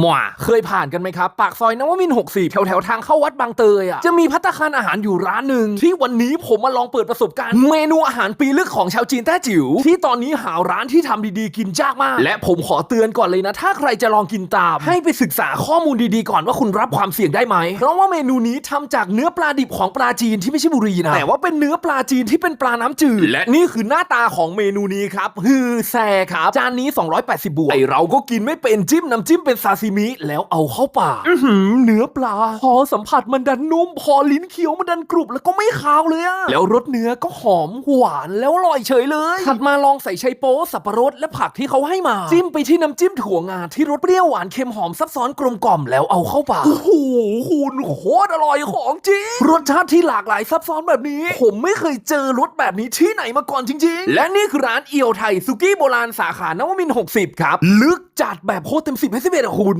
หม่าเคยผ่านกันไหมครับ ปากซอยนวมิน 64 แถวแถวทางเข้าวัดบางเตยอะจะมีพัตตาคารอาหารอยู่ร้านหนึ่งที่วันนี้ผมมาลองเปิดประสบการณ์ เมนูอาหารปีลึกของชาวจีนแต้จิ๋วที่ตอนนี้หาร้านที่ทำดีๆกินยากมาก และผมขอเตือนก่อนเลยนะ ถ้าใครจะลองกินตาม ให้ไปศึกษาข้อมูลดีๆก่อนว่าคุณรับความเสี่ยงได้ไหมเพราะว่าเมนูนี้ทำจากเนื้อปลาดิบของปลาจีนที่ไม่ใช่บุรีนะแต่ว่าเป็นเนื้อปลาจีนที่เป็นปลาน้ำจืดและนี่คือหน้าตาของเมนูนี้ครับฮือแซครับจานนี้ 280 บวกไอเราก็กินไม่เป็นจิ้มน้ำจิ้มเป็นซาซิมิแล้วเอาเข้าปากอื้อหือเนื้อปลาพอสัมผัสมันดันนุ่ม พอลิ้นเคี้ยวมันดันกรุบแล้วก็ไม่คาวเลยอะแล้วรสเนื้อก็หอมหวานแล้วอร่อยเฉยเลย ถัดมาลองใส่ไชโป๊สับปะรดและผักที่เขาให้มา จิ้มไปที่น้ำจิ้มถั่วงาที่รสเปรี้ยวหวานเค็มหอมซับซ้อนกลมกล่อมแล้วเอาเข้าปากโอ้โหคุณโคตรอร่อยของจริงรสชาติที่หลากหลายซับซ้อนแบบนี้ ผมไม่เคยเจอรสแบบนี้ที่ไหนมาก่อนจริง ๆ และนี่คือร้านเอียวไทยสุกี้โบราณสาขานวมินทร์60 ครับ ลึก จัดแบบโคตรเต็มสิบให้สิบเอ็ดอะคุณ